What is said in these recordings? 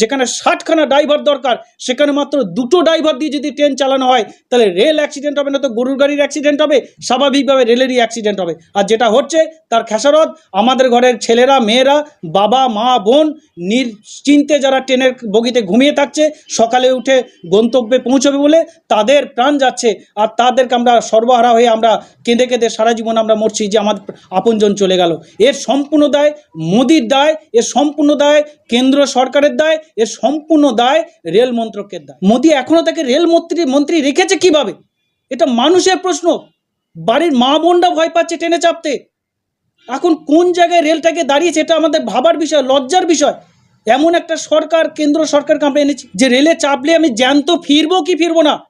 যেখানে ষাটখানা ড্রাইভার দরকার, সেখানে মাত্র দুটো ড্রাইভার দিয়ে যদি ট্রেন চালানো হয়, তাহলে রেল অ্যাক্সিডেন্ট হবে না তো গরুর গাড়ির অ্যাক্সিডেন্ট হবে, স্বাভাবিকভাবে রেলেরই অ্যাক্সিডেন্ট হবে। আর যেটা হচ্ছে, তার খেসারত, আমাদের ঘরের ছেলেরা, মেয়েরা, বাবা, মা, বোন, নিশ্চিন্তে যারা ট্রেনের বগিতে ঘুমিয়ে থাকছে, সকালে উঠে গন্তব্যে পৌঁছবে বলে তাদের প্রাণ যাচ্ছে। আর তাদেরকে আমরা সর্বহারা হয়ে আমরা কেঁদে কেঁদে সারা জীবন আমরা মরছি, যে আমার আপনজন চলে গেল। এর সম্পূর্ণ দায় মোদির দায়, এর সম্পূর্ণ দায় কেন্দ্র সরকারের দায়। এর সম্পূর্ণ দায় রেল মন্ত্রকের দায়। মোদী এখনও তাকে রেল মন্ত্রী মন্ত্রী রেখেছে কীভাবে? এটা মানুষের প্রশ্ন। বাড়ির মা বোনরা ভয় পাচ্ছে ট্রেনে চাপতে। এখন কোন জায়গায় রেলটাকে দাঁড়িয়েছে এটা আমাদের ভাবার বিষয়, লজ্জার বিষয়। এমন একটা সরকার, কেন্দ্র সরকারকে আমরা এনেছি, যে রেলে চাপলে আমি জ্যান্ত ফিরবো কি ফিরবো না?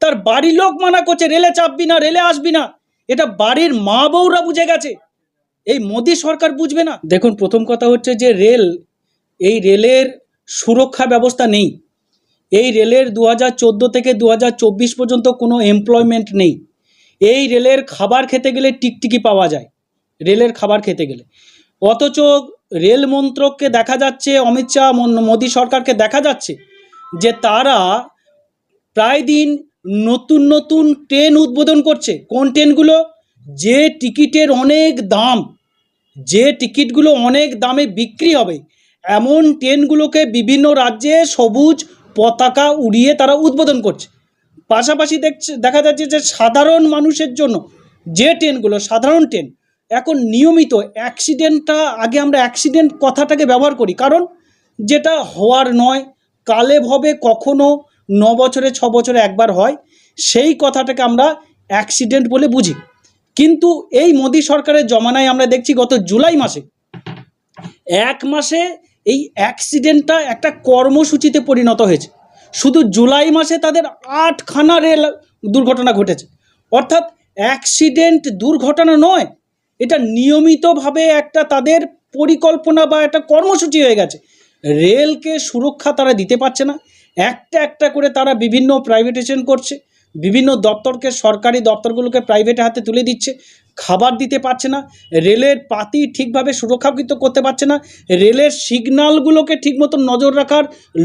তার বাড়ির লোক মানা করছে, রেলে চাপবি না, রেলে আসবি না। এটা বাড়ির মা বউরা বুঝে গেছে। এই মোদী সরকার বুঝবে না। দেখুন, প্রথম কথা হচ্ছে যে রেল, এই রেলের সুরক্ষা ব্যবস্থা নেই। এই রেলের দু হাজার চোদ্দ থেকে দু হাজার চব্বিশ পর্যন্ত কোনো এমপ্লয়মেন্ট নেই। এই রেলের খাবার খেতে গেলে টিকটিকি পাওয়া যায়, রেলের খাবার খেতে গেলে। অথচ রেল মন্ত্রককে দেখা যাচ্ছে, অমিত শাহ মোদী সরকারকে দেখা যাচ্ছে যে তারা প্রায় দিন নতুন নতুন ট্রেন উদ্বোধন করছে। কোন ট্রেনগুলো? যে টিকিটের অনেক দাম, যে টিকিটগুলো অনেক দামে বিক্রি হবে এমন ট্রেনগুলোকে বিভিন্ন রাজ্যে সবুজ পতাকা উড়িয়ে তারা উদ্বোধন করছে। পাশাপাশি দেখছে, দেখা যাচ্ছে যে সাধারণ মানুষের জন্য যে ট্রেনগুলো, সাধারণ ট্রেন, এখন নিয়মিত অ্যাক্সিডেন্টটা, আগে আমরা অ্যাক্সিডেন্ট কথাটাকে ব্যবহার করি। কারণ যেটা হওয়ার নয়, কালে ভবে কখনো ন বছরে, ছ বছরে একবার হয়, সেই কথাটাকে আমরা অ্যাক্সিডেন্ট বলে বুঝি। কিন্তু এই মোদী সরকারের জমানায় আমরা দেখছি গত জুলাই মাসে, এক মাসে এই অ্যাক্সিডেন্টটা একটা কর্মসূচিতে পরিণত হয়েছে। শুধু জুলাই মাসে তাদের আটখানা রেল দুর্ঘটনা ঘটেছে। অর্থাৎ অ্যাক্সিডেন্ট দুর্ঘটনা নয়, এটা নিয়মিতভাবে একটা তাদের পরিকল্পনা বা একটা কর্মসূচি হয়ে গেছে। রেলকে সুরক্ষা তারা দিতে পারছে না। একটা একটা করে তারা বিভিন্ন প্রাইভেটাইজেশন করছে। বিভিন্ন দপ্তরকে, সরকারি দপ্তরগুলোকে প্রাইভেট হাতে তুলে দিচ্ছে। খাবার দিতে পারছে না, রেলের পাতি ঠিকভাবে সুরক্ষাকৃত করতে পারছে না, রেলের সিগন্যালগুলোকে ঠিক মতো নজর রাখার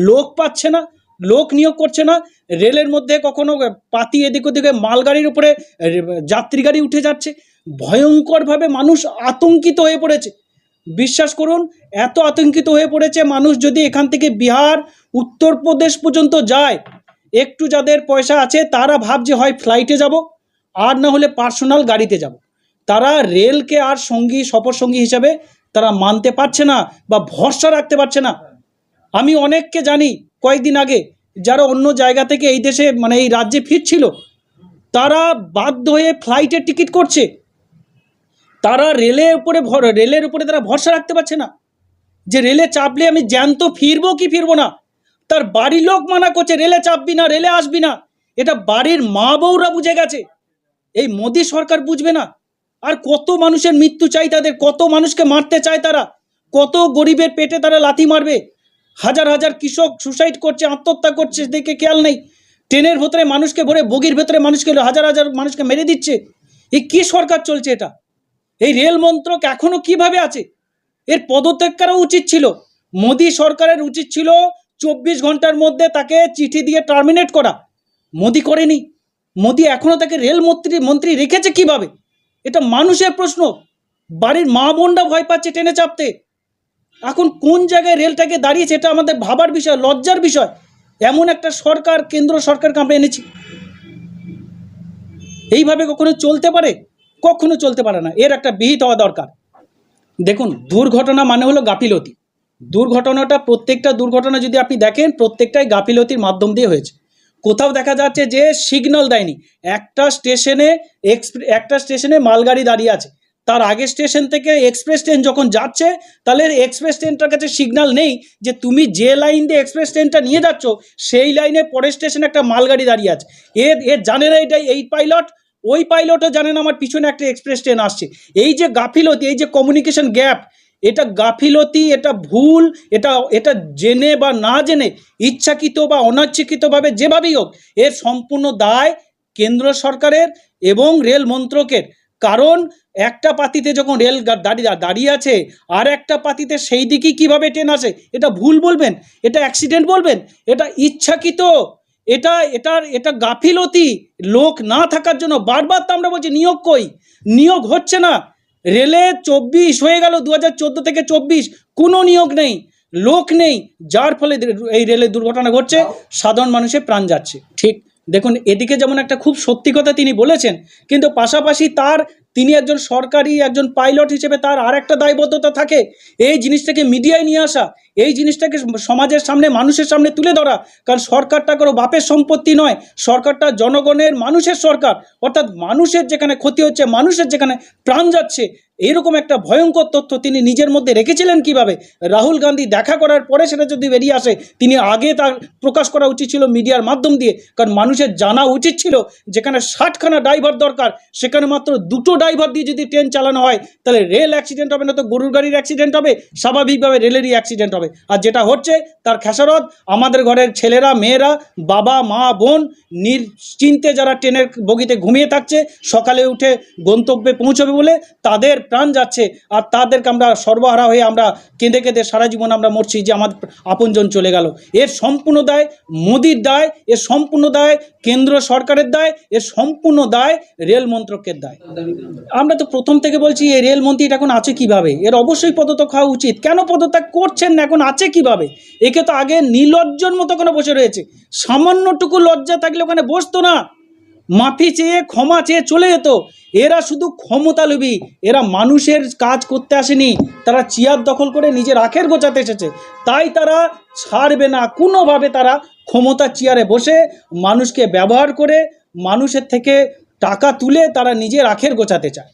লোক পাচ্ছে না, লোক নিয়োগ করছে না, রেলের মধ্যে কখনো পাতি এদিক ওদিকে মালগাড়ির উপরে যাত্রী গাড়ি উঠে যাচ্ছে। ভয়ঙ্করভাবে মানুষ আতঙ্কিত হয়ে পড়েছে। বিশ্বাস করুন, এত আতঙ্কিত হয়ে পড়েছে মানুষ যদি এখান থেকে বিহার, উত্তরপ্রদেশ পর্যন্ত যায় একটু যাদের পয়সা আছে, তারা ভাবছে হয় ফ্লাইটে যাব, আর না হলে পার্সোনাল গাড়িতে যাব। তারা রেলকে আর সঙ্গী সফর সঙ্গী হিসাবে তারা মানতে পারছে না বা ভরসা রাখতে পারছে না। আমি অনেককে জানি, কয়েকদিন আগে, যারা অন্য জায়গা থেকে এই দেশে মানে এই রাজ্যে ফিরছিল, তারা বাধ্য হয়ে ফ্লাইটের টিকিট করছে। তারা রেলের উপরে রেলের উপরে তারা ভরসা রাখতে পারছে না। যে রেলে চাপলে আমি জ্যান্ত ফিরবো কি ফিরবো না? তার বাড়ির লোক মানা করছে, রেলে চাপবি না, রেলে আসবি না। এটা বাড়ির মা বউরা বুঝে গেছে। এই মোদী সরকার বুঝবে না। আর কত মানুষের মৃত্যু চাই তাদের, কত মানুষকে মারতে চায় তারা, কত গরিবের পেটে তারা লাথি মারবে। হাজার হাজার কৃষক সুসাইড করছে, আত্মহত্যা করছে, দেখে খেয়াল নেই। ট্রেনের ভেতরে মানুষকে ভরে, বগির ভেতরে মানুষকে, হাজার হাজার মানুষকে মেরে দিচ্ছে। এই কি সরকার চলছে এটা? এই রেল মন্ত্রক এখনও কীভাবে আছে? এর পদত্যাগ করা উচিত ছিল। মোদী সরকারের উচিত ছিল চব্বিশ ঘণ্টার মধ্যে তাকে চিঠি দিয়ে টার্মিনেট করা। মোদি করেনি। মোদি এখনও তাকে রেল মন্ত্রী মন্ত্রী রেখেছে কীভাবে? এটা মানুষের প্রশ্ন। বাড়ির মা বোনরা ভয় পাচ্ছে ট্রেনে চাপতে। এখন কোন জায়গায় রেলটাকে দাঁড়িয়েছে এটা আমাদের ভাবার বিষয়, লজ্জার বিষয়। এমন একটা সরকার, কেন্দ্র সরকারকে আমরা এনেছি। এইভাবে কখনো চলতে পারে? কখনো চলতে পারে না। এর একটা বিহিত হওয়া দরকার। দেখুন, দুর্ঘটনা মানে হলো গাফিলতি। দুর্ঘটনাটা, প্রত্যেকটা দুর্ঘটনা যদি আপনি দেখেন, প্রত্যেকটাই গাফিলতির মাধ্যম দিয়ে হয়েছে। কোথাও দেখা যাচ্ছে যে সিগন্যাল দেয়নি। একটা স্টেশনে একটা স্টেশনে মালগাড়ি দাঁড়িয়ে আছে। তার আগে স্টেশন থেকে এক্সপ্রেস ট্রেন যখন যাচ্ছে, তাহলে এক্সপ্রেস ট্রেনটার কাছে সিগন্যাল নেই যে তুমি যে লাইন দিয়ে এক্সপ্রেস ট্রেনটা নিয়ে যাচ্ছ, সেই লাইনে পরের স্টেশনে একটা মালগাড়ি দাঁড়িয়ে আছে। এর এর জানে না এটাই এই পাইলট ওই পাইলটও জানেন আমার পিছনে একটা এক্সপ্রেস ট্রেন আসছে। এই যে গাফিলতি, এই যে কমিউনিকেশন গ্যাপ এটা গাফিলতি, এটা ভুল, এটা এটা জেনে বা না জেনে, ইচ্ছাকৃত বা অনিচ্ছাকৃতভাবে যেভাবেই হোক, এর সম্পূর্ণ দায় কেন্দ্র সরকারের এবং রেল মন্ত্রকের। কারণ একটা পাতিতে যখন রেল দাঁড়িয়ে দাঁড়িয়ে আছে, আর একটা পাতিতে সেই দিকেই কীভাবে ট্রেন আসে, এটা ভুল বলবেন? এটা অ্যাক্সিডেন্ট বলবেন? এটা ইচ্ছাকৃত? এটা, এটার, এটা গাফিলতি? লোক না থাকার জন্য বারবার তো আমরা বলছি, নিয়োগ কই? নিয়োগ হচ্ছে না। রেলে চব্বিশ, হয়ে গেল দু হাজার চোদ্দ থেকে চব্বিশ, কোনো নিয়োগ নেই, লোক নেই, যার ফলে এই রেলের দুর্ঘটনা ঘটছে, সাধারণ মানুষের প্রাণ যাচ্ছে। ঠিক, দেখুন, এদিকে যেমন একটা খুব সত্যি কথা তিনি বলেছেন, কিন্তু পাশাপাশি তার তিনি একজন সরকারি, একজন পাইলট হিসেবে তার আর একটা দায়বদ্ধতা থাকে। এই জিনিসটাকে মিডিয়ায় নিয়ে আসা, এই জিনিসটাকে সমাজের সামনে, মানুষের সামনে তুলে ধরা। কারণ সরকারটা কোনো বাপের সম্পত্তি নয়, সরকারটা জনগণের মানুষের সরকার। অর্থাৎ মানুষের যেখানে ক্ষতি হচ্ছে, মানুষের যেখানে প্রাণ যাচ্ছে এরকম একটা ভয়ঙ্কর তথ্য তিনি নিজের মধ্যে রেখেছিলেন কীভাবে? রাহুল গান্ধী দেখা করার পরে সেটা যদি বেরিয়ে আসে, তিনি আগে তার প্রকাশ করা উচিত ছিল মিডিয়ার মাধ্যম দিয়ে। কারণ মানুষের জানা উচিত ছিল যেখানে ষাটখানা ড্রাইভার দরকার, সেখানে মাত্র দুটো ড্রাইভার দিয়ে যদি ট্রেন চালানো হয়, তাহলে রেল অ্যাক্সিডেন্ট হবে না তো গরুর গাড়ির অ্যাক্সিডেন্ট হবে, স্বাভাবিকভাবে রেলেরই অ্যাক্সিডেন্ট হবে। আর যেটা হচ্ছে, তার খেসারত, আমাদের ঘরের ছেলেরা, মেয়েরা, বাবা, মা, বোন, নিশ্চিন্তে যারা ট্রেনের বগিতে ঘুমিয়ে থাকছে, সকালে উঠে গন্তব্যে পৌঁছবে বলে তাদের প্রাণ যাচ্ছে আর তাদেরকে আমরা সর্বহারা হয়ে আমরা কেঁদে কেঁদে সারা জীবন আমরা মরছি যে আমাদের আপনজন চলে গেল। এর সম্পূর্ণ দায় মোদির দায়, এর সম্পূর্ণ দায় কেন্দ্র সরকারের দায়, এর সম্পূর্ণ দায় রেল মন্ত্রকের দায়। আমরা তো প্রথম থেকে বলছি, এই রেলমন্ত্রী এখন আছে কীভাবে? এর অবশ্যই পদত্যাগ হওয়া উচিত। কেন পদত্যাগ করছেন না? এখন আছে কীভাবে? একে তো আগে নির্লজ্জর মতো ওখানে বসে রয়েছে। সামান্যটুকু লজ্জা থাকলে ওখানে বসতো না। মাফি চেয়ে, ক্ষমা চেয়ে চলে যেত। এরা শুধু ক্ষমতালোভী এরা মানুষের কাজ করতে আসেনি। তারা চেয়ার দখল করে নিজের আখের গোচাতে এসেছে। তাই তারা ছাড়বে না। কোনোভাবে তারা ক্ষমতা চেয়ারে বসে মানুষকে ব্যবহার করে মানুষের থেকে টাকা তুলে তারা নিজের আখের গোচাতে চায়।